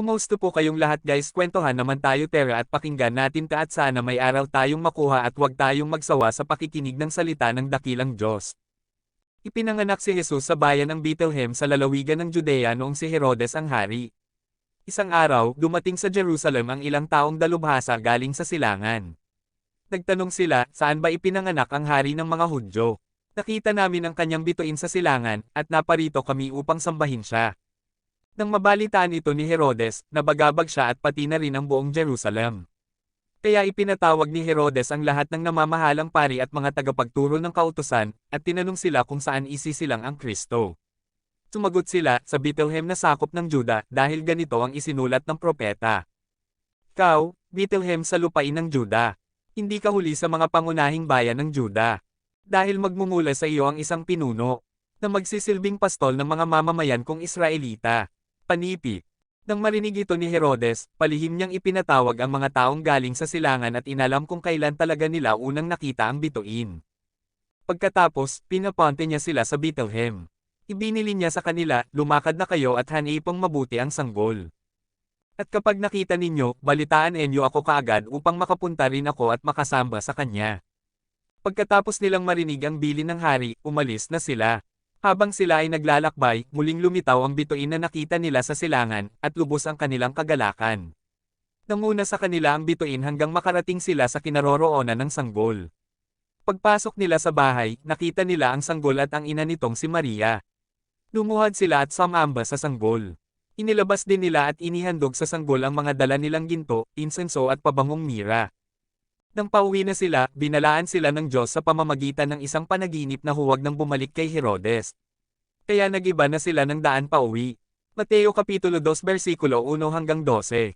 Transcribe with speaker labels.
Speaker 1: Kumusta po kayong lahat guys kwentuhan naman tayo tera at pakinggan natin ka at sana may aral tayong makuha at huwag tayong magsawa sa pakikinig ng salita ng dakilang Diyos. Ipinanganak si Jesus sa bayan ng Bethlehem sa lalawigan ng Judea noong si Herodes ang hari. Isang araw, dumating sa Jerusalem ang ilang taong dalubhasa galing sa silangan. Nagtanong sila, saan ba ipinanganak ang hari ng mga Hudyo? Nakita namin ang kanyang bituin sa silangan, at naparito kami upang sambahin siya. Nang mabalitaan ito ni Herodes, nabagabag siya at pati na rin ang buong Jerusalem. Kaya ipinatawag ni Herodes ang lahat ng namamahalang pari at mga tagapagturo ng kautusan, at tinanong sila kung saan isisilang ang Kristo. Sumagot sila, sa Bethlehem na sakop ng Juda, dahil ganito ang isinulat ng propeta. Kau, Bethlehem sa lupain ng Juda. Hindi ka huli sa mga pangunahing bayan ng Juda. Dahil magmumula sa iyo ang isang pinuno, na magsisilbing pastol ng mga mamamayan kong Israelita. Panipi. Nang marinig ito ni Herodes, palihim niyang ipinatawag ang mga taong galing sa silangan at inalam kung kailan talaga nila unang nakita ang bituin. Pagkatapos, pinaponte niya sila sa Bethlehem. Ibinili niya sa kanila, lumakad na kayo at hanipong mabuti ang sanggol. At kapag nakita ninyo, balitaan enyo ako kaagad upang makapunta rin ako at makasamba sa kanya. Pagkatapos nilang marinig ang bili ng hari, umalis na sila. Habang sila ay naglalakbay, muling lumitaw ang bituin na nakita nila sa silangan, at lubos ang kanilang kagalakan. Nanguna sa kanila ang bituin hanggang makarating sila sa kinaroroonan ng sanggol. Pagpasok nila sa bahay, nakita nila ang sanggol at ang ina nitong si Maria. Lumuhad sila at sumamba sa sanggol. Inilabas din nila at inihandog sa sanggol ang mga dala nilang ginto, insenso at pabangong mira. Nang pauwi na sila, binalaan sila ng Diyos sa pamamagitan ng isang panaginip na huwag nang bumalik kay Herodes. Kaya nagiba na sila ng daan pauwi. Mateo Kapitulo 2 versikulo 1 hanggang 12